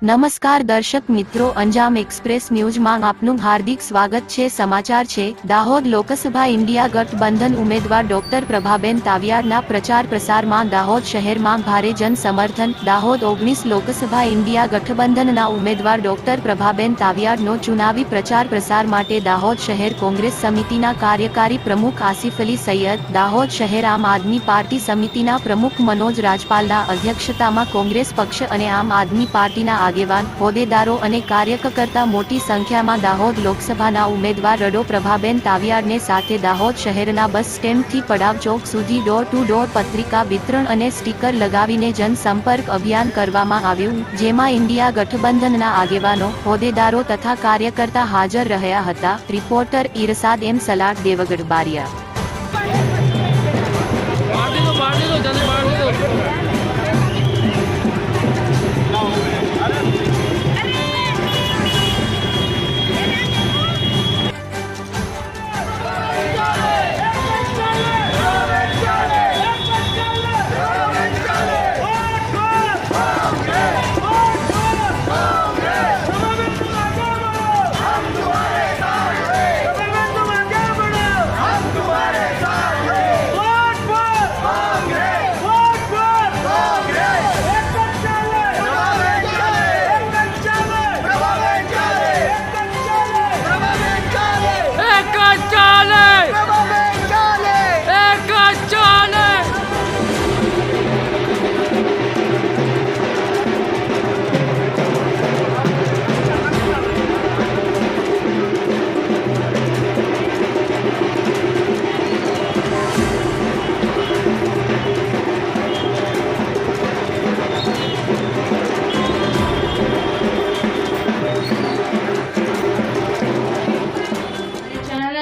નમસ્કાર દર્શક મિત્રો, અંજામ એક્સપ્રેસ ન્યૂઝમાં આપનું હાર્દિક સ્વાગત છે. સમાચાર છે, દાહોદ લોકસભા ઇન્ડિયા ગઠબંધન ઉમેદવાર ડોક્ટર પ્રભાબેન તાવિયારના પ્રચાર પ્રસારમાં દાહોદ શહેરમાં ભારે જન સમર્થન દાહોદ ઓગણીસ લોકસભા ઇન્ડિયા ગઠબંધનના ઉમેદવાર ડોક્ટર પ્રભાબેન તાવિયારનો ચુનાવી પ્રચાર પ્રસાર માટે દાહોદ શહેર કોંગ્રેસ સમિતિના કાર્યકારી પ્રમુખ આસિફ અલી સૈયદ, દાહોદ શહેર આમ આદમી પાર્ટી સમિતિના પ્રમુખ મનોજ રાજપાલના અધ્યક્ષતામાં કોંગ્રેસ પક્ષ અને આમ આદમી પાર્ટીના આગેવાન, હોદ્દેદારો અને કાર્યકર્તા મોટી સંખ્યામાં દાહોદ લોકસભાના ઉમેદવાર રડો પ્રભાબેન તાવિયાડને સાથે દાહોદ શહેરના બસ સ્ટેન્ડથી પડાવ ચોક સુધી ડોર ટુ ડોર પત્રિકા વિતરણ અને સ્ટીકર લગાવીને જનસંપર્ક અભિયાન કરવામાં આવ્યું, જેમાં ઇન્ડિયા ગઠબંધનના આગેવાનો, હોદ્દેદારો તથા કાર્યકર્તા હાજર રહ્યા હતા. Reporter Irsad M Salad Devgadh Baria.